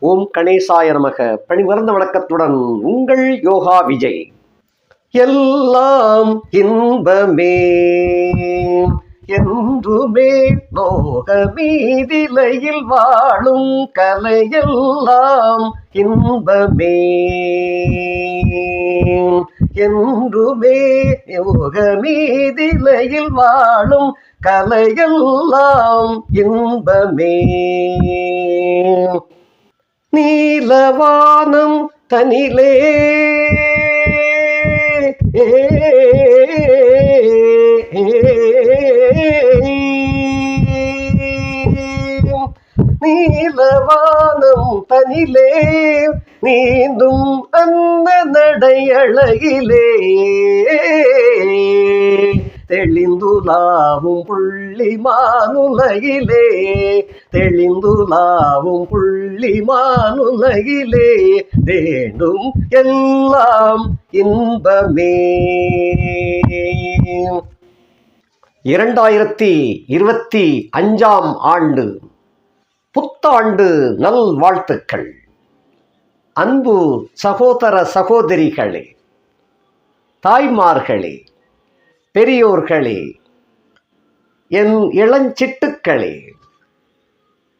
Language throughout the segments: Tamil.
ஓம் கணேசாய நமக. பணிமறந்த வணக்கத்துடன் உங்கள் யோகா விஜய். எல்லாம் இன்பமே. என்றுமே நோக மீதிலையில் வாழும் கலையெல்லாம் இன்பமே. என்றுமே யோக மீதிலையில் வாழும் கலையெல்லாம் இன்பமே. நீலவானம் தனிலே நீலவானம் தனிலே நீந்தும் அந்த நடையழகிலே தெளிந்துலாவும் புள்ளி மானுலகிலே தெளிந்துலாவும் புள்ளி மானுலகிலே வேண்டும் எல்லாம் இன்பமே. இரண்டாயிரத்தி இருபத்தி அஞ்சாம் ஆண்டு புத்தாண்டு நல் வாழ்த்துக்கள் அன்பு சகோதர சகோதரிகளே தாய்மார்களே பெரியோர்களே என் இளஞ்சிட்டுக்களே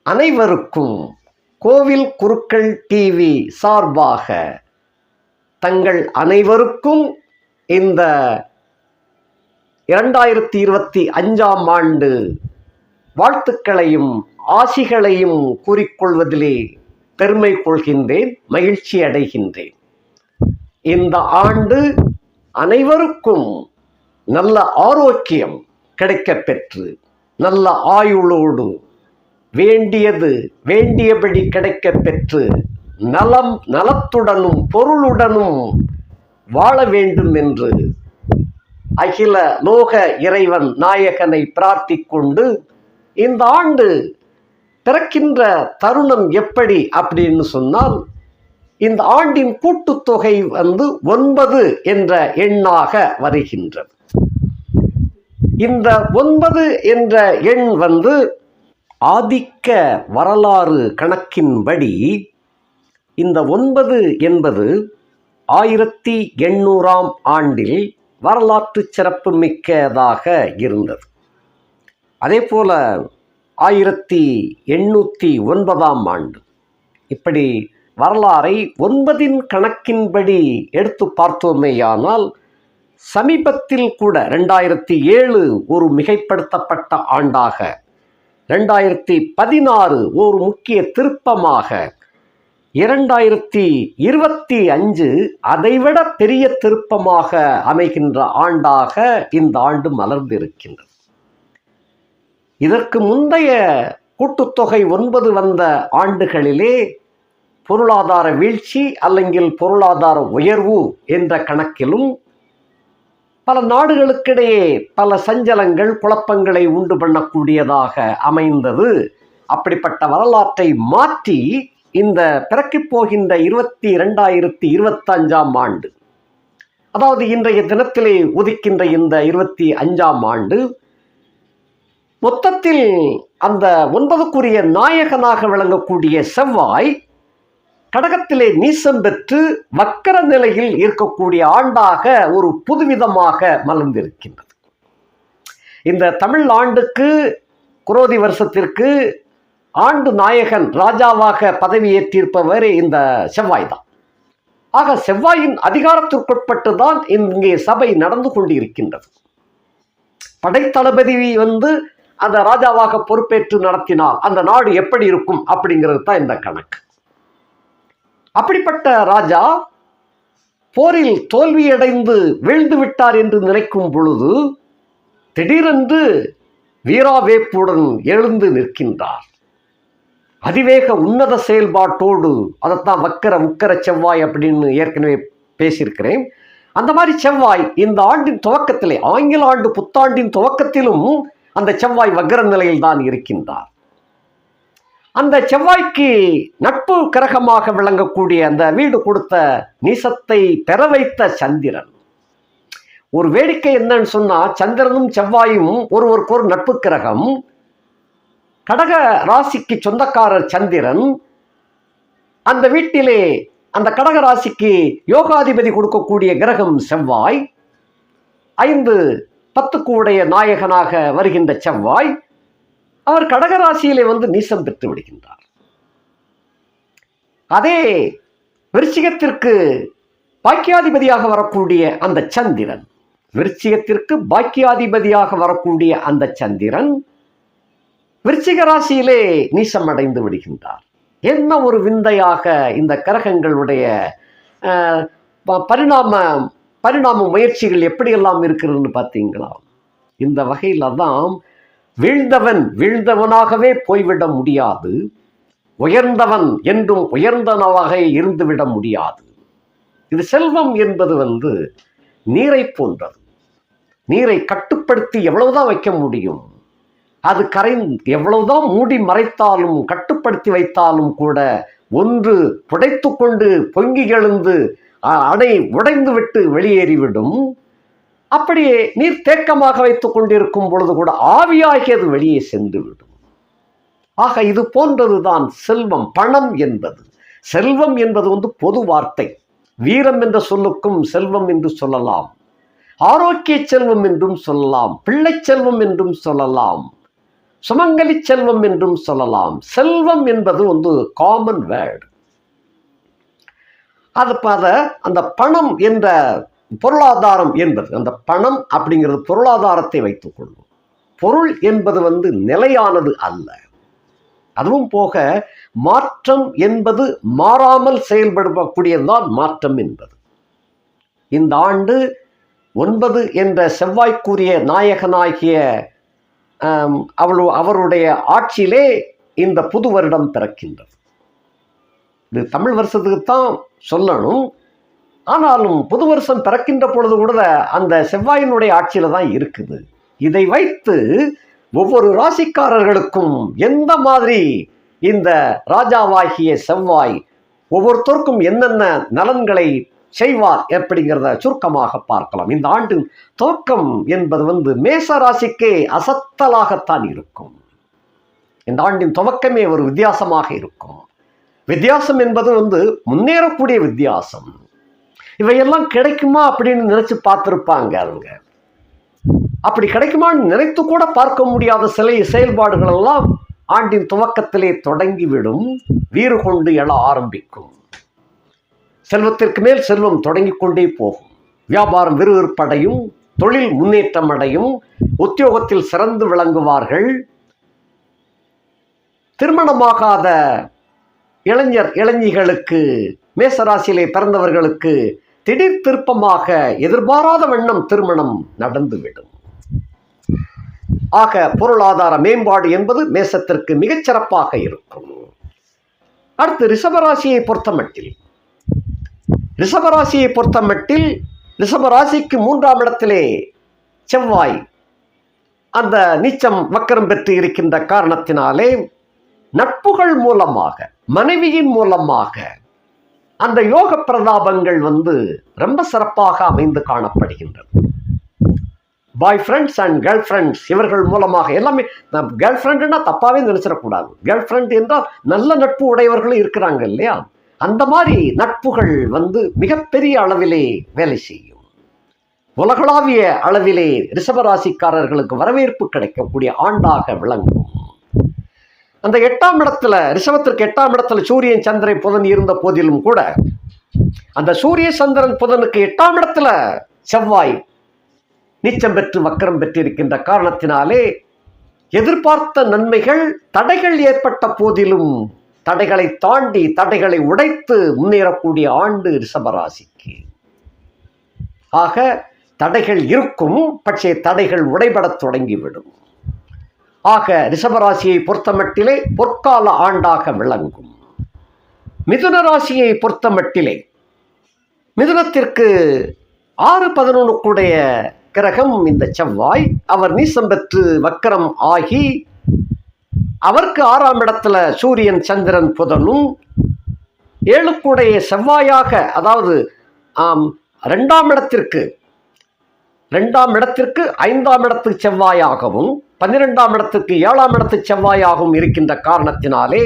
அனைவருக்கும் கோவில் குருக்கள் டிவி சார்பாக தங்கள் அனைவருக்கும் இந்த இரண்டாயிரத்தி இருபத்தி அஞ்சாம் ஆண்டு வாழ்த்துக்களையும் ஆசிகளையும் கூறிக்கொள்வதிலே பெருமை கொள்கின்றேன் மகிழ்ச்சி அடைகின்றேன் இந்த ஆண்டு அனைவருக்கும் நல்ல ஆரோக்கியம் கிடைக்கப்பெற்று நல்ல ஆயுளோடு வேண்டியது வேண்டியபடி கிடைக்கப் பெற்று நலம் நலத்துடனும் பொருளுடனும் வாழ வேண்டும் என்று அகில லோக இறைவன் நாயகனை பிரார்த்திக்கொண்டு இந்த ஆண்டு பிறக்கின்ற தருணம் எப்படி அப்படின்னு சொன்னால் இந்த ஆண்டின் கூட்டுத்தொகை வந்து ஒன்பது என்ற எண்ணாக வருகின்றது. இந்த ஒன்பது என்ற எண் வந்து ஆதிக்க வரலாறு கணக்கின்படி இந்த ஒன்பது என்பது ஆயிரத்தி எண்ணூறாம் ஆண்டில் வரலாற்று சிறப்பு மிக்கதாக இருந்தது. அதே போல ஆயிரத்தி எண்ணூற்றி ஒன்பதாம் ஆண்டு. இப்படி வரலாறை ஒன்பதின் கணக்கின்படி எடுத்து பார்த்தோமேயானால் சமீபத்தில் கூட ரெண்டாயிரத்தி ஏழு ஒரு மிகைப்படுத்தப்பட்ட ஆண்டாக ரெண்டாயிரத்தி பதினாறு ஒரு முக்கிய திருப்பமாக இரண்டாயிரத்தி இருபத்தி அஞ்சு அதைவிட பெரிய திருப்பமாக அமைகின்ற ஆண்டாக இந்த ஆண்டு மலர்ந்திருக்கின்றது. இதற்கு முந்தைய கூட்டுத்தொகை ஒன்பது வந்த ஆண்டுகளிலே பொருளாதார வீழ்ச்சி அல்லங்கில் பொருளாதார உயர்வு என்ற கணக்கிலும் பல நாடுகளுக்கிடையே பல சஞ்சலங்கள் குழப்பங்களை உண்டு பண்ணக்கூடியதாக அமைந்தது. அப்படிப்பட்ட வரலாற்றை மாற்றி இந்த பிறக்கப் போகின்ற இருபத்தி இரண்டாயிரத்தி இருபத்தஞ்சாம் ஆண்டு அதாவது இன்றைய தினத்திலே உதிக்கின்ற இந்த இருபத்தி அஞ்சாம் ஆண்டு மொத்தத்தில் அந்த ஒன்பதுக்குரிய நாயகனாக விளங்கக்கூடிய செவ்வாய் கடகத்திலே நீசம் பெற்று வக்கர நிலையில் இருக்கக்கூடிய ஆண்டாக ஒரு புதுவிதமாக மலர்ந்திருக்கின்றது. இந்த தமிழ் ஆண்டுக்கு குரோதி வருஷத்திற்கு ஆண்டு நாயகன் ராஜாவாக பதவியேற்றிருப்பவர் இந்த செவ்வாய் தான். ஆக செவ்வாயின் அதிகாரத்திற்குட்பட்டு தான் இங்கே சபை நடந்து கொண்டிருக்கின்றது. படைத்தளபதி வந்து அந்த ராஜாவாக பொறுப்பேற்று நடத்தினால் அந்த நாடு எப்படி இருக்கும் அப்படிங்கிறது தான் இந்த கணக்கு. அப்படிப்பட்ட ராஜா போரில் தோல்வியடைந்து வீழ்ந்து விட்டார் என்று நினைக்கும் பொழுது திடீரென்று வீராவேப்புடன் எழுந்து நிற்கின்றார். அதிவேக உன்னத செயல்பாட்டோடு அதைத்தான் வக்கர உக்கர செவ்வாய் அப்படின்னு ஏற்கனவே பேசியிருக்கிறேன். அந்த மாதிரி செவ்வாய் இந்த ஆண்டின் துவக்கத்திலே ஆங்கில ஆண்டு புத்தாண்டின் துவக்கத்திலும் அந்த செவ்வாய் வக்கர நிலையில் தான் இருக்கின்றார். அந்த செவ்வாய்க்கு நட்பு கிரகமாக விளங்கக்கூடிய அந்த வீடு கொடுத்த நீசத்தை பெற வைத்த சந்திரன். ஒரு வேடிக்கை என்னன்னு சொன்னா சந்திரனும் செவ்வாயும் ஒருவருக்கு ஒரு நட்பு கிரகம். கடக ராசிக்கு சொந்தக்காரர் சந்திரன். அந்த வீட்டிலே அந்த கடக ராசிக்கு யோகாதிபதி கொடுக்கக்கூடிய கிரகம் செவ்வாய். ஐந்து பத்துக்கு உடைய நாயகனாக வருகின்ற செவ்வாய். அவர் கடகராசியிலே வந்து நீசம் பெற்று விடுகின்றார். அதே விருச்சிகத்திற்கு பாக்கியாதிபதியாக வரக்கூடிய அந்த சந்திரன் விருச்சிகத்திற்கு பாக்கியாதிபதியாக வரக்கூடிய அந்த சந்திரன் விருச்சிக ராசியிலே நீசம் அடைந்து விடுகின்றார். என்ன ஒரு விந்தையாக இந்த கிரகங்களுடைய அஹ், பரிணாம பரிணாம முயற்சிகள் எப்படியெல்லாம் இருக்கிறதுன்னு பார்த்தீங்களா? இந்த வகையில் தான் வீழ்ந்தவன் வீழ்ந்தவனாகவே போய்விட முடியாது. உயர்ந்தவன் என்றும் உயர்ந்தனவாக இருந்துவிட முடியாது. இது செல்வம் என்பது வந்து நீரை போன்றது. நீரை கட்டுப்படுத்தி எவ்வளவுதான் வைக்க முடியும் அது கரை எவ்வளவுதான் மூடி மறைத்தாலும் கட்டுப்படுத்தி வைத்தாலும் கூட ஒன்று புடைத்து கொண்டு பொங்கி எழுந்து அணை உடைந்து விட்டு வெளியேறிவிடும். அப்படியே நீர் தேக்கமாக வைத்துக் கொண்டிருக்கும் பொழுது கூட ஆவியாகியது வெளியே சென்று விடும். ஆக இது போன்றதுதான் செல்வம் பணம் என்பது. செல்வம் என்பது வந்து பொது வார்த்தை. வீரம் என்ற சொல்லுக்கும் செல்வம் என்று சொல்லலாம். ஆரோக்கிய செல்வம் என்றும் சொல்லலாம். பிள்ளை செல்வம் என்றும் சொல்லலாம். சுமங்கலி செல்வம் என்றும் சொல்லலாம். செல்வம் என்பது வந்து காமன் வேர்டு அது அந்த பணம் என்ற பொருளாதாரம் என்பது அந்த பணம் அப்படிங்கிறது பொருளாதாரத்தை வைத்துக் கொள்வோம். பொருள் என்பது வந்து நிலையானது அல்ல. அதுவும் போக மாற்றம் என்பது மாறாமல் செயல்படக்கூடியதுதான் மாற்றம் என்பது. இந்த ஆண்டு ஒன்பது என்ற செவ்வாய்க்குரிய நாயகனாகிய அவள் அவருடைய ஆட்சியிலே இந்த புது வருடம் பிறக்கின்றது. இது தமிழ் வருஷத்துக்கு தான் சொல்லணும். ஆனாலும் புது வருஷம் பிறக்கின்ற பொழுது கூட அந்த செவ்வாயினுடைய ஆட்சியில தான் இருக்குது. இதை வைத்து ஒவ்வொரு ராசிக்காரர்களுக்கும் எந்த மாதிரி இந்த ராஜாவாகிய செவ்வாய் ஒவ்வொருத்தருக்கும் என்னென்ன நலன்களை செய்வார் அப்படிங்கிறத சுருக்கமாக பார்க்கலாம். இந்த ஆண்டின் துவக்கம் என்பது வந்து மேச ராசிக்கே அசத்தலாகத்தான் இருக்கும். இந்த ஆண்டின் துவக்கமே ஒரு வித்தியாசமாக இருக்கும். வித்தியாசம் என்பது வந்து முன்னேறக்கூடிய வித்தியாசம். இவையெல்லாம் கிடைக்குமா அப்படின்னு நினைச்சு பார்த்துருப்பாங்க அவங்க. அப்படி கிடைக்குமான்னு நினைத்து கூட பார்க்க முடியாத சில செயல்பாடுகள் எல்லாம் ஆண்டின் துவக்கத்திலே தொடங்கிவிடும் வீறு கொண்டு எழ ஆரம்பிக்கும். செல்வத்திற்கு மேல் செல்வம் தொடங்கி கொண்டே போகும். வியாபாரம் விறுவிறுப்படையும் தொழில் முன்னேற்றம் அடையும் உத்தியோகத்தில் சிறந்து விளங்குவார்கள். திருமணமாகாத இளைஞர் இளைஞிகளுக்கு மேசராசியிலே பிறந்தவர்களுக்கு திடீர் திருப்பமாக எதிர்பாராத வண்ணம் திருமணம் நடந்துவிடும். ஆக பொருளாதார மேம்பாடு என்பது மேசத்திற்கு மிகச்சிறப்பாக இருக்கும். அடுத்து ரிஷபராசியை பொறுத்தமட்டில். ரிஷபராசியை பொறுத்தமட்டில் ரிஷபராசிக்கு மூன்றாம் இடத்திலே செவ்வாய் அந்த நீச்சம் வக்கரம் பெற்று இருக்கின்ற காரணத்தினாலே நட்புகள் மூலமாக மனைவியின் மூலமாக அந்த யோக பிரதாபங்கள் வந்து ரொம்ப சிறப்பாக அமைந்து காணப்படுகின்றது boy friends and girl friends இவர்கள் மூலமாக எல்லாமே கேர்ள் ஃப்ரெண்டுன்னா தப்பாவே நினைச்சிடக்கூடாது. கேர்ள் ஃப்ரெண்ட் என்றால் நல்ல நட்பு உடையவர்களும் இருக்கிறாங்க இல்லையா? அந்த மாதிரி நட்புகள் வந்து மிகப்பெரிய அளவிலே வேலை செய்யும். உலகளாவிய அளவிலே ரிஷபராசிக்காரர்களுக்கு வரவேற்பு கிடைக்கக்கூடிய ஆண்டாக விளங்கும். அந்த எட்டாம் இடத்துல ரிஷபத்திற்கு எட்டாம் இடத்துல சூரியன் சந்திரன் புதன் இருந்த போதிலும் கூட அந்த சூரிய சந்திரன் புதனுக்கு எட்டாம் இடத்துல செவ்வாய் நீச்சம் பெற்று வக்கரம் பெற்றிருக்கின்ற காரணத்தினாலே எதிர்பார்த்த நன்மைகள் தடைகள் ஏற்பட்ட போதிலும் தடைகளை தாண்டி தடைகளை உடைத்து முன்னேறக்கூடிய ஆண்டு ரிஷபராசிக்கு. ஆக தடைகள் இருக்கும் பட்சே தடைகள் உடைபடத் தொடங்கிவிடும். ஆக ரிஷபராசியை பொறுத்தமட்டிலே பொற்கால ஆண்டாக விளங்கும். மிதுன ராசியை பொறுத்தமட்டிலே மிதுனத்திற்கு ஆறு பதினொன்றுக்குடைய கிரகம் இந்த செவ்வாய். அவர் நீசம் பெற்று வக்கரம் ஆகி அவருக்கு ஆறாம் இடத்துல சூரியன் சந்திரன் புதனும் ஏழுக்குடைய செவ்வாயாக அதாவது ஆம், ரெண்டாம் இடத்திற்கு ரெண்டாம் இடத்திற்கு ஐந்தாம் இடத்து செவ்வாயாகவும் பன்னிரெண்டாம் இடத்துக்கு ஏழாம் இடத்து செவ்வாயாகவும் இருக்கின்ற காரணத்தினாலே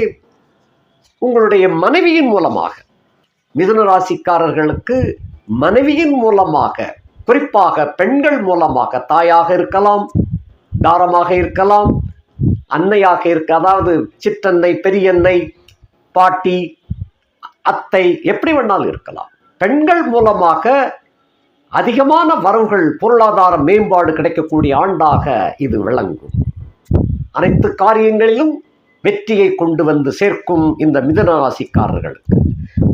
உங்களுடைய மனைவியின் மூலமாக மிதுன ராசிக்காரர்களுக்கு மனைவியின் மூலமாக குறிப்பாக பெண்கள் மூலமாக தாயாக இருக்கலாம் தாரமாக இருக்கலாம் அன்னையாக இருக்க அதாவது சிற்றன்னை பெரியன்னை பாட்டி அத்தை எப்படி வேணாலும் இருக்கலாம். பெண்கள் மூலமாக அதிகமான வரவுகள் பொருளாதார மேம்பாடு கிடைக்கக்கூடிய ஆண்டாக இது விளங்கும். அனைத்து காரியங்களிலும் வெற்றியை கொண்டு வந்து சேர்க்கும் இந்த மிதன ராசிக்காரர்களுக்கு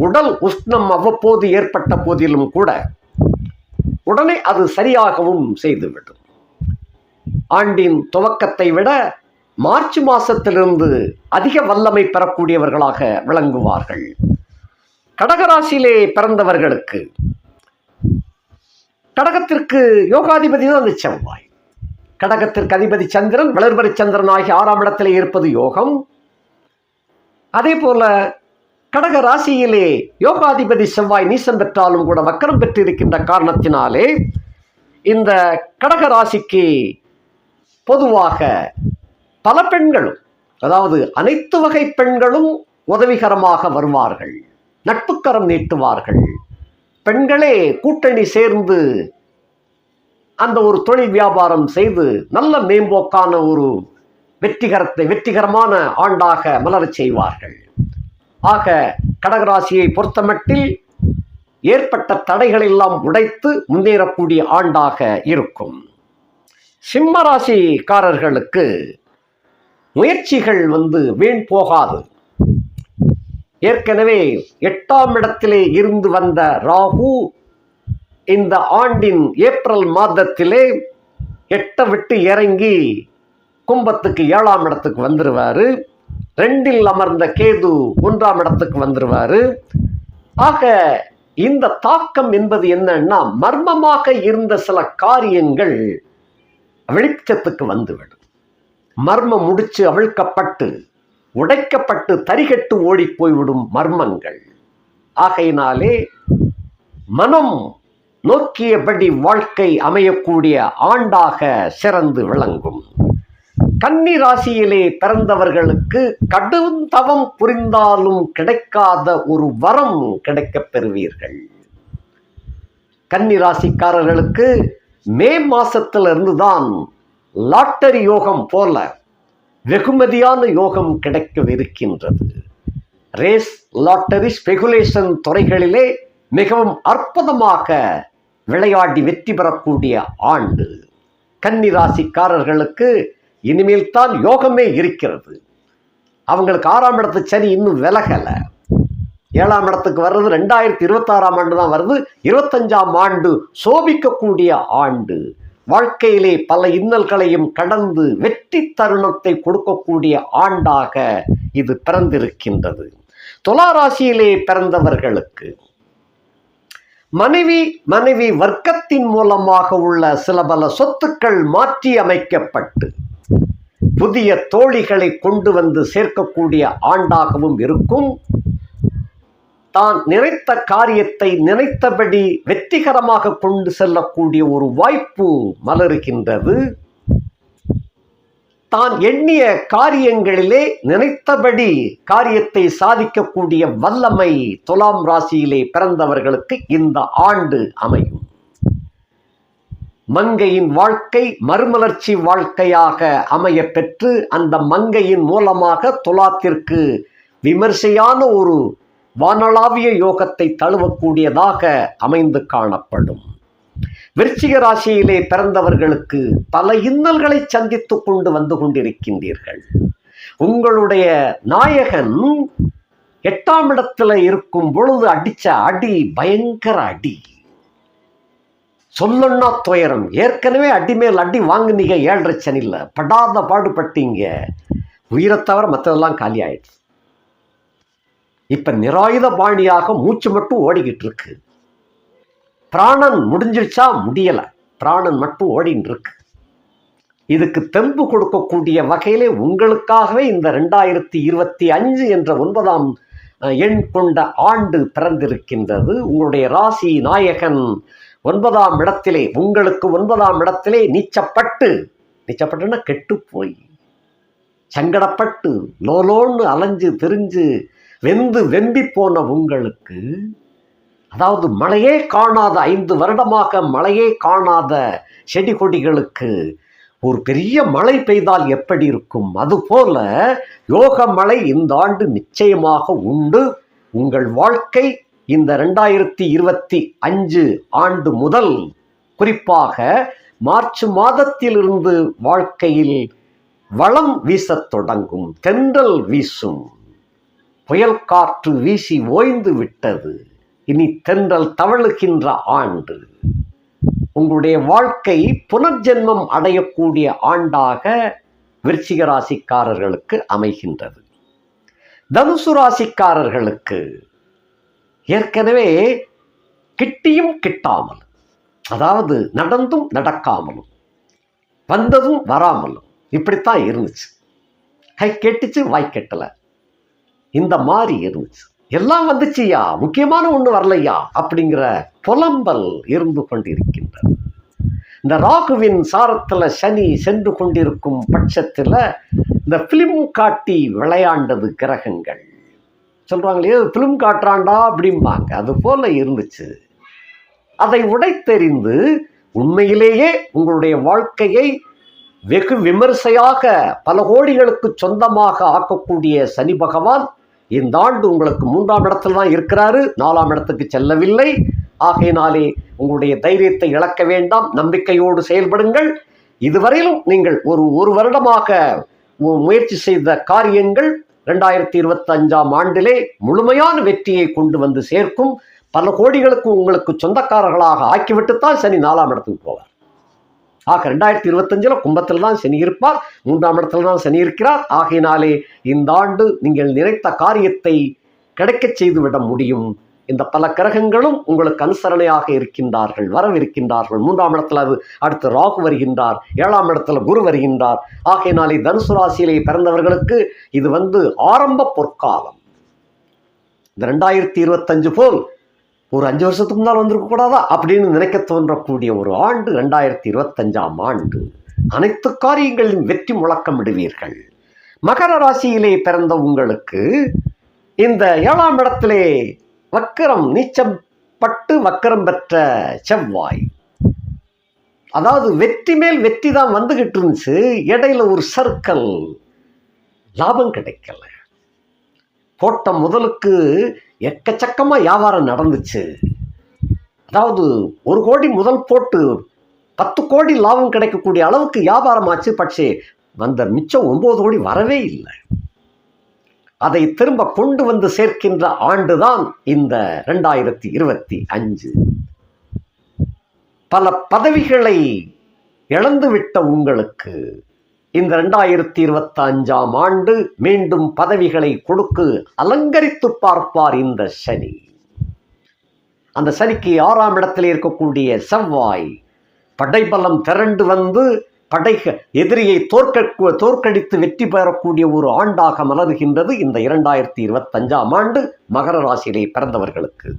உடல் உஷ்ணம் அவ்வப்போது ஏற்பட்ட போதிலும் கூட உடனே அது சரியாகவும் செய்துவிடும். ஆண்டின் துவக்கத்தை விட மார்ச் மாசத்திலிருந்து அதிக வல்லமை பெறக்கூடியவர்களாக விளங்குவார்கள். கடகராசியிலே பிறந்தவர்களுக்கு கடகத்திற்கு யோகாதிபதி தான் அந்த செவ்வாய். கடகத்திற்கு அதிபதி சந்திரன் வளர்பரி சந்திரன் ஆகிய ஆறாம் இடத்திலே இருப்பது யோகம். அதே போல கடக ராசியிலே யோகாதிபதி செவ்வாய் நீசம் பெற்றாலும் கூட வக்கரம் பெற்றிருக்கின்ற காரணத்தினாலே இந்த கடக ராசிக்கு பொதுவாக பல பெண்களும் அதாவது அனைத்து வகை பெண்களும் உதவிகரமாக வருவார்கள் நட்புக்கரம் நீட்டுவார்கள். பெண்களே கூட்டணி சேர்ந்து அந்த ஒரு தொழில் வியாபாரம் செய்து நல்ல மேம்போக்கான ஒரு வெற்றிகரத்தை வெற்றிகரமான ஆண்டாக மலரச் செய்வார்கள். ஆக கடகராசியை பொறுத்தமட்டில் ஏற்பட்ட தடைகள் எல்லாம் உடைத்து முன்னேறக்கூடிய ஆண்டாக இருக்கும். சிம்மராசிக்காரர்களுக்கு முயற்சிகள் வந்து வீண் போகாது. ஏற்கனவே எட்டாம் இடத்திலே இருந்து வந்த ராகு இந்த ஆண்டின் ஏப்ரல் மாதத்திலே எட்டை விட்டு இறங்கி கும்பத்துக்கு ஏழாம் இடத்துக்கு வந்துருவாரு. ரெண்டில் அமர்ந்த கேது ஒன்றாம் இடத்துக்கு வந்துருவாரு. ஆக இந்த தாக்கம் என்பது என்னன்னா மர்மமாக இருந்த சில காரியங்கள் வெளிச்சத்துக்கு வந்துவிடும். மர்மம் முடிச்சு அவிழ்க்கப்பட்டு உடைக்கப்பட்டு தரிகட்டு ஓடி போய்விடும் மர்மங்கள். ஆகையினாலே மனம் நோக்கியபடி வாழ்க்கை அமையக்கூடிய ஆண்டாக சிறந்து விளங்கும். கன்னி ராசியிலே பிறந்தவர்களுக்கு கடும் தவம் புரிந்தாலும் கிடைக்காத ஒரு வரம் கிடைக்கப் பெறுவீர்கள். கன்னி ராசிக்காரர்களுக்கு மே மாசத்திலிருந்துதான் லாட்டரி யோகம் போல வெகுமதியான யோகம் கிடைக்கவிருக்கின்றது. ரேஸ் லாட்டரி ஸ்பெகுலேஷன் துறைகளிலே மிகவும் அற்புதமாக விளையாடி வெற்றி பெறக்கூடிய ஆண்டு. கன்னி ராசிக்காரர்களுக்கு இனிமேல் தான் யோகமே இருக்கிறது. அவங்களுக்கு ஆறாம் இடத்து சனி இன்னும் விலகலை. ஏழாம் இடத்துக்கு வர்றது ரெண்டாயிரத்தி இருபத்தாறாம் ஆண்டு தான் வருது. இருபத்தஞ்சாம் ஆண்டு சோபிக்கக்கூடிய ஆண்டு. வாழ்க்கையிலே பல இன்னல்களையும் கடந்து வெற்றி தருணத்தை கொடுக்கக்கூடிய ஆண்டாக இது பிறந்திருக்கின்றது. துளாராசியிலே பிறந்தவர்களுக்கு மனைவி மனைவி வர்க்கத்தின் மூலமாக உள்ள சில பல சொத்துக்கள் மாற்றி அமைக்கப்பட்டு புதிய தோழிகளை கொண்டு வந்து சேர்க்கக்கூடிய ஆண்டாகவும் இருக்கும். தான் நினைத்த காரியத்தை நினைத்தபடி வெற்றிகரமாக கொண்டு செல்லக்கூடிய ஒரு வாய்ப்பு மலருகின்றது. தான் எண்ணிய காரியங்களிலே நினைத்தபடி காரியத்தை சாதிக்கக்கூடிய வல்லமை துலாம் ராசியிலே பிறந்தவர்களுக்கு இந்த ஆண்டு அமையும். மங்கையின் வாழ்க்கை மறுமலர்ச்சி வாழ்க்கையாக அமைய பெற்று அந்த மங்கையின் மூலமாக துலாத்திற்கு விமர்சையான ஒரு வானளாவிய யோகத்தை தழுவக்கூடியதாக அமைந்து காணப்படும். விருச்சிக ராசியிலே பிறந்தவர்களுக்கு பல இன்னல்களை சந்தித்து கொண்டு வந்து கொண்டிருக்கின்றீர்கள். உங்களுடைய நாயகன் எட்டாம் இடத்துல இருக்கும் பொழுது அடிச்ச அடி பயங்கர அடி. சொல்லணும்னா துயரம். ஏற்கனவே அடி மேல் அடி வாங்குனீங்க ஏழரை சனியில் படாத பாடுபட்டீங்க. உயிரை தவிர மற்றதெல்லாம் காலி ஆயிடுச்சு இப்ப நிராயுத பாணியாக மூச்சு மட்டும் ஓடிக்கிட்டு இருக்கு பிராணன் முடிஞ்சிருச்சா? முடியல. பிராணன் மட்டும் ஓடின்னு இருக்கு இதுக்கு தெம்பு கொடுக்கக்கூடிய வகையிலே உங்களுக்காகவே இந்த ரெண்டாயிரத்தி இருபத்தி அஞ்சு என்ற ஒன்பதாம் எண் கொண்ட ஆண்டு பிறந்திருக்கின்றது. உங்களுடைய ராசி நாயகன் ஒன்பதாம் இடத்திலே உங்களுக்கு ஒன்பதாம் இடத்திலே நீச்சப்பட்டு நீச்சப்பட்டுன்னா கெட்டு போய் சங்கடப்பட்டு லோலோன்னு அலைஞ்சு திரிஞ்சு வெந்து வெம்பி போன உங்களுக்கு. அதாவது மழையே காணாத ஐந்து வருடமாக மழையே காணாத செடி கொடிகளுக்கு ஒரு பெரிய மழை பெய்தால் எப்படி இருக்கும்? அதுபோல யோக மழை இந்த ஆண்டு நிச்சயமாக உண்டு. உங்கள் வாழ்க்கை இந்த ரெண்டாயிரத்தி இருபத்தி அஞ்சு ஆண்டு முதல் குறிப்பாக மார்ச் மாதத்திலிருந்து வாழ்க்கையில் வளம் வீசத் தொடங்கும் தென்றல் வீசும். புயல் காற்று வீசி ஓய்ந்து விட்டது. இனி தென்றல் தவழுகின்ற ஆண்டு. உங்களுடைய வாழ்க்கை புனர்ஜென்மம் அடையக்கூடிய ஆண்டாக விருச்சிக ராசிக்காரர்களுக்கு அமைகின்றது. தனுசு ராசிக்காரர்களுக்கு ஏற்கனவே கிட்டியும் கிட்டாமல் அதாவது நடந்தும் நடக்காமலும் வந்ததும் வராமலும் இப்படித்தான் இருந்துச்சு. கை கெட்டுச்சு வாய் கெட்டலை. இந்த மாதிரி இருந்துச்சு. எல்லாம் வந்துச்சுயா? முக்கியமான ஒன்று வரலையா? அப்படிங்கிற புலம்பல் இருந்து கொண்டிருக்கின்றது. இந்த ராகுவின் சாரத்தில் சனி சென்று கொண்டிருக்கும் பட்சத்தில் இந்த ஃபிலிம் காட்டி விளையாண்டது கிரகங்கள். சொல்கிறாங்களே ஃபிலிம் காட்டுறாண்டா அப்படிம்பாங்க. அது போல இருந்துச்சு. அதை உடைத்தெறிந்து உண்மையிலேயே உங்களுடைய வாழ்க்கையை வெகு விமர்சையாக பல கோடிகளுக்கு சொந்தமாக ஆக்கக்கூடிய சனி பகவான் இந்த ஆண்டு உங்களுக்கு மூன்றாம் இடத்துல தான் இருக்கிறாரு. நாலாம் இடத்துக்கு செல்லவில்லை. ஆகையினாலே உங்களுடைய தைரியத்தை இழக்க வேண்டாம். நம்பிக்கையோடு செயல்படுங்கள். இதுவரையிலும் நீங்கள் ஒரு ஒரு வருடமாக மு- முயற்சி செய்த காரியங்கள் ரெண்டாயிரத்தி இருபத்தஞ்சாம் ஆண்டிலே முழுமையான வெற்றியை கொண்டு வந்து சேர்க்கும். பல கோடிகளுக்கு உங்களுக்கு சொந்தக்காரர்களாக ஆக்கிவிட்டுத்தான் சனி நாலாம் இடத்துக்கு போவார். ஆக ரெண்டாயிரத்தி இருபத்தஞ்சில் கும்பத்தில் தான் சனி இருப்பார். மூன்றாம் இடத்துல தான் சனி இருக்கிறார். ஆகையினாலே இந்த ஆண்டு நீங்கள் நினைத்த காரியத்தை கிடைக்கச் செய்துவிட முடியும். இந்த பல கிரகங்களும் உங்களுக்கு அனுசரணையாக இருக்கின்றார்கள் வரவிருக்கின்றார்கள். மூன்றாம் இடத்துல அது அடுத்து ராகு வருகின்றார் ஏழாம் இடத்துல குரு வருகின்றார். ஆகையினாலே தனுசு ராசியிலே பிறந்தவர்களுக்கு இது வந்து ஆரம்ப பொற்காலம். இந்த ரெண்டாயிரத்தி இருபத்தஞ்சு போல் ஒரு அஞ்சு வருஷத்துக்கு முன்னால் வந்திருக்க கூடாதா அப்படின்னு நினைக்க தோன்றக்கூடிய ஒரு ஆண்டு ரெண்டாயிரத்தி இருபத்தஞ்சாம் ஆண்டு. அனைத்து காரியங்களிலும் வெற்றி முழக்கமிடுவீர்கள். மகர ராசியிலே பிறந்த உங்களுக்கு இந்த ஏழாம் இடத்திலே வக்கரம் நீச்சம் பட்டு வக்கரம் பெற்ற செவ்வாய். அதாவது வெற்றி மேல் வெற்றி தான் வந்துகிட்டு இருந்துச்சு. இடையில ஒரு சர்க்கல் லாபம் கிடைக்கல. போட்ட முதலுக்கு எக்கச்சக்கமா வியாபாரம் நடந்துச்சு. அதாவது ஒரு கோடி முதல் போட்டு பத்து கோடி லாபம் கிடைக்கக்கூடிய அளவுக்கு வியாபாரம் ஆச்சு. பட்சே வந்த மிச்சம் ஒம்பது கோடி வரவே இல்லை. அதை திரும்ப கொண்டு வந்து சேர்க்கின்ற ஆண்டுதான் இந்த ரெண்டாயிரத்தி இருபத்தி அஞ்சு. பல பதவிகளை இழந்துவிட்ட உங்களுக்கு இந்த ரெண்டாயிரத்தி இருபத்தி அஞ்சாம் ஆண்டு மீண்டும் பதவிகளை கொடுக்கு அலங்கரித்து பார்ப்பார் இந்த சனி. அந்த சனிக்கு ஆறாம் இடத்தில் இருக்கக்கூடிய செவ்வாய் படைபலம் திரண்டு வந்து படை எதிரியை தோற்க தோற்கடித்து வெற்றி பெறக்கூடிய ஒரு ஆண்டாக மலருகின்றது இந்த இரண்டாயிரத்தி இருபத்தஞ்சாம் ஆண்டு மகர ராசியிலே பிறந்தவர்களுக்கு.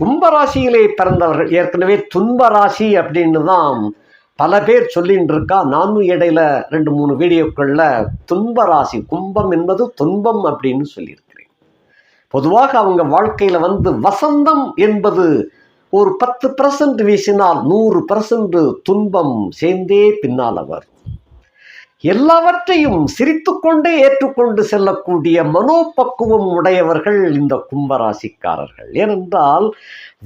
கும்பராசியிலே பிறந்தவர்கள் ஏற்கனவே துன்ப ராசி அப்படின்னு தான் பல பேர் சொல்லின்னு இருக்கா நானும் இடையில ரெண்டு மூணு வீடியோக்களில் துன்ப ராசி கும்பம் என்பது துன்பம் அப்படின்னு சொல்லியிருக்கிறேன். பொதுவாக அவங்க வாழ்க்கையில் வந்து வசந்தம் என்பது ஒரு பத்து பர்சன்ட் வீசினால் நூறு பர்சன்ட் துன்பம் சேர்ந்தே பின்னால் அவர். எல்லாவற்றையும் சிரித்துக்கொண்டே ஏற்றுக்கொண்டு செல்லக்கூடிய மனோபக்குவம் உடையவர்கள் இந்த கும்பராசிக்காரர்கள். ஏனென்றால்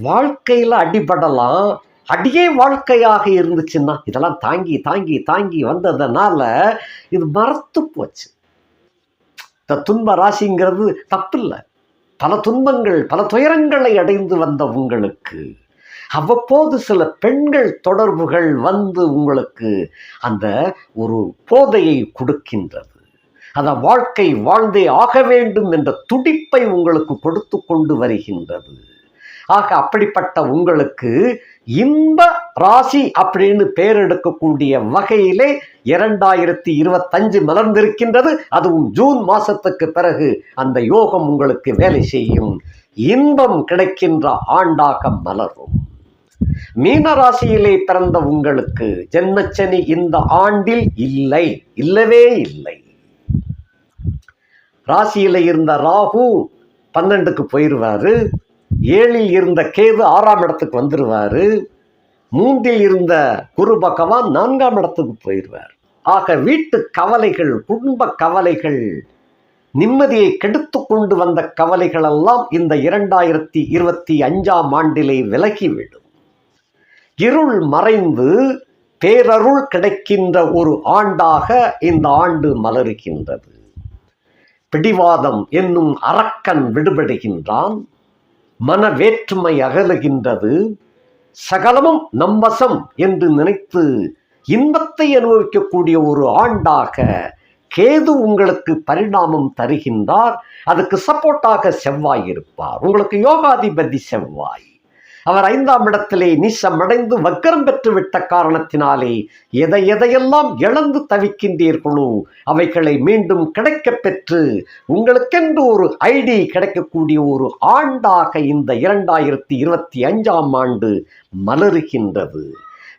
வாழ்க்கையில் அடிபடலாம் அடியே வாழ்க்கையாக இருந்துச்சுன்னா இதெல்லாம் தாங்கி தாங்கி தாங்கி வந்ததுனால இது மறத்து போச்சு. இந்த துன்ப ராசிங்கிறது தப்பில்லை. பல துன்பங்கள் பல துயரங்களை அடைந்து வந்த உங்களுக்கு. அவ்வப்போது சில பெண்கள் தொடர்புகள் வந்து உங்களுக்கு அந்த ஒரு போதையை கொடுக்கின்றது. அந்த வாழ்க்கை வாழ்ந்தே ஆக வேண்டும் என்ற துடிப்பை உங்களுக்கு கொடுத்து கொண்டு வருகின்றது. ஆக அப்படிப்பட்ட உங்களுக்கு இன்ப ராசி அப்படின்னு பெயர் எடுக்கக்கூடிய வகையிலே இரண்டாயிரத்தி இருபத்தஞ்சு மலர்ந்திருக்கின்றது. அதுவும் ஜூன் மாசத்துக்கு பிறகு அந்த யோகம் உங்களுக்கு வேலை செய்யும். இன்பம் கிடைக்கின்ற ஆண்டாக மலரும். மீன ராசியிலே பிறந்த உங்களுக்கு ஜென்மச்சனி இந்த ஆண்டில் இல்லை இல்லவே இல்லை. ராசியில இருந்த ராகு பன்னெண்டுக்கு போயிடுவாரு ஏழில் இருந்த கேது ஆறாம் இடத்துக்கு வந்துடுவாரு மூன்றில் இருந்த குரு பகவான் நான்காம் இடத்துக்கு போயிடுவார் ஆக வீட்டு கவலைகள் குடும்ப கவலைகள் நிம்மதியை கெடுத்து கொண்டு வந்த கவலைகளெல்லாம் இந்த இரண்டாயிரத்தி இருபத்தி அஞ்சாம் ஆண்டிலே விலகிவிடும். இருள் மறைந்து பேரருள் கிடைக்கின்ற ஒரு ஆண்டாக இந்த ஆண்டு மலருகின்றது. பிடிவாதம் என்னும் அரக்கன் விடுபடுகின்றான். மன வேற்றுமை அகலுகின்றது சகலமும் நம்பசம் என்று நினைத்து இன்பத்தை அனுபவிக்கக்கூடிய ஒரு ஆண்டாக கேது உங்களுக்கு பரிணாமம் தருகின்றார். அதுக்கு சப்போர்ட்டாக செவ்வாய் இருப்பார். உங்களுக்கு யோகாதிபதி செவ்வாய். அவர் ஐந்தாம் இடத்திலே நீசமடைந்து வக்கரம் பெற்றுவிட்ட காரணத்தினாலே எதை எதையெல்லாம் இழந்து தவிக்கின்றீர்களோ அவைகளை மீண்டும் கிடைக்கப் பெற்று உங்களுக்கென்று ஒரு ஐடி கிடைக்கக்கூடிய ஒரு ஆண்டாக இந்த இரண்டாயிரத்தி இருபத்தி அஞ்சாம் ஆண்டு மலருகின்றது.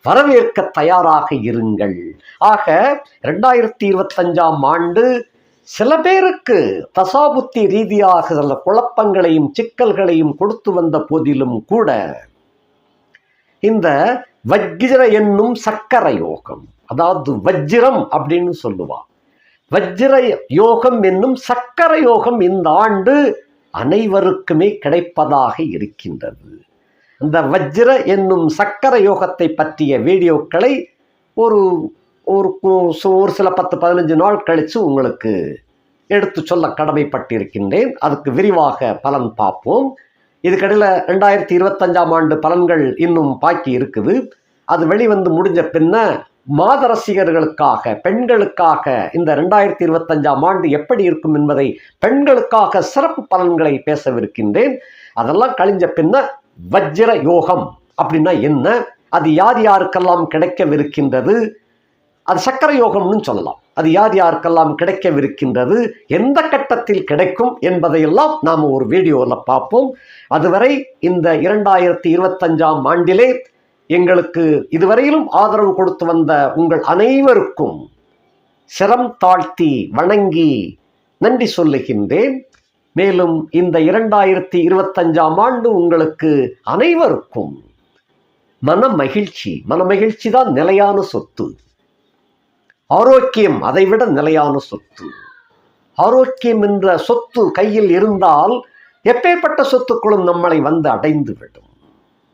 வரவேற்க தயாராக இருங்கள். ஆக ரெண்டாயிரத்தி இருபத்தஞ்சாம் ஆண்டு சில பேருக்கு தசாபுத்தி ரீதியாக சில குழப்பங்களையும் சிக்கல்களையும் கொடுத்து வந்த போதிலும் கூட இந்த வஜ்ர என்னும் சக்கர யோகம் அதாவது வஜ்ரம் அப்படின்னு சொல்லுவாள் வஜ்ர யோகம் என்னும் சக்கர யோகம் இந்த ஆண்டு அனைவருக்குமே கிடைப்பதாக இருக்கின்றது. இந்த வஜ்ர என்னும் சக்கர யோகத்தை பற்றிய வீடியோக்களை ஒரு ஒரு ஒரு சில பத்து பதினஞ்சு நாள் கழித்து உங்களுக்கு எடுத்து சொல்ல கடமைப்பட்டிருக்கின்றேன். அதுக்கு விரிவாக பலன் பார்ப்போம். இதுக்கடையில் ரெண்டாயிரத்தி இருபத்தஞ்சாம் ஆண்டு பலன்கள் இன்னும் பாக்கி இருக்குது. அது வெளிவந்து முடிஞ்ச பின்ன மாத ரசிகர்களுக்காக பெண்களுக்காக இந்த ரெண்டாயிரத்தி இருபத்தஞ்சாம் ஆண்டு எப்படி இருக்கும் என்பதை பெண்களுக்காக சிறப்பு பலன்களை பேசவிருக்கின்றேன். அதெல்லாம் கழிஞ்ச பின்ன வஜ்ர யோகம் அப்படின்னா என்ன? அது யார் யாருக்கெல்லாம் கிடைக்கவிருக்கின்றது? அது சக்கர யோகம்னு சொல்லலாம். அது யார் யாருக்கெல்லாம் கிடைக்கவிருக்கின்றது எந்த கட்டத்தில் கிடைக்கும் என்பதையெல்லாம் நாம் ஒரு வீடியோவில் பார்ப்போம். அதுவரை இந்த இரண்டாயிரத்தி இருபத்தஞ்சாம் ஆண்டிலே எங்களுக்கு இதுவரையிலும் ஆதரவு கொடுத்து வந்த உங்கள் அனைவருக்கும் சிரம் தாழ்த்தி வணங்கி நன்றி சொல்லுகின்றேன். மேலும் இந்த இரண்டாயிரத்தி இருபத்தஞ்சாம் ஆண்டு உங்களுக்கு அனைவருக்கும் மன மகிழ்ச்சி. மன மகிழ்ச்சி தான் நிலையான சொத்து. ஆரோக்கியம் அதைவிட நிலையான சொத்து. ஆரோக்கியம் என்ற சொத்து கையில் இருந்தால் எப்பேற்பட்ட சொத்துக்களும் நம்மளை வந்து அடைந்து விடும்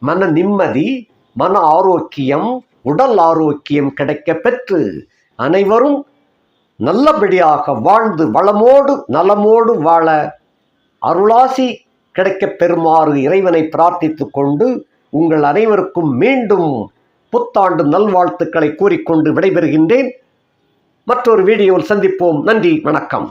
மன நிம்மதி மன ஆரோக்கியம் உடல் ஆரோக்கியம் கிடைக்க பெற்று அனைவரும் நல்லபடியாக வாழ்ந்து வளமோடு நலமோடு வாழ அருளாசி கிடைக்கப் பெறுமாறு இறைவனை பிரார்த்தித்து கொண்டு உங்கள் அனைவருக்கும் மீண்டும் புத்தாண்டு நல்வாழ்த்துக்களை கூறிக்கொண்டு விடைபெறுகின்றேன். மற்றொரு வீடியோவில் சந்திப்போம். நன்றி வணக்கம்.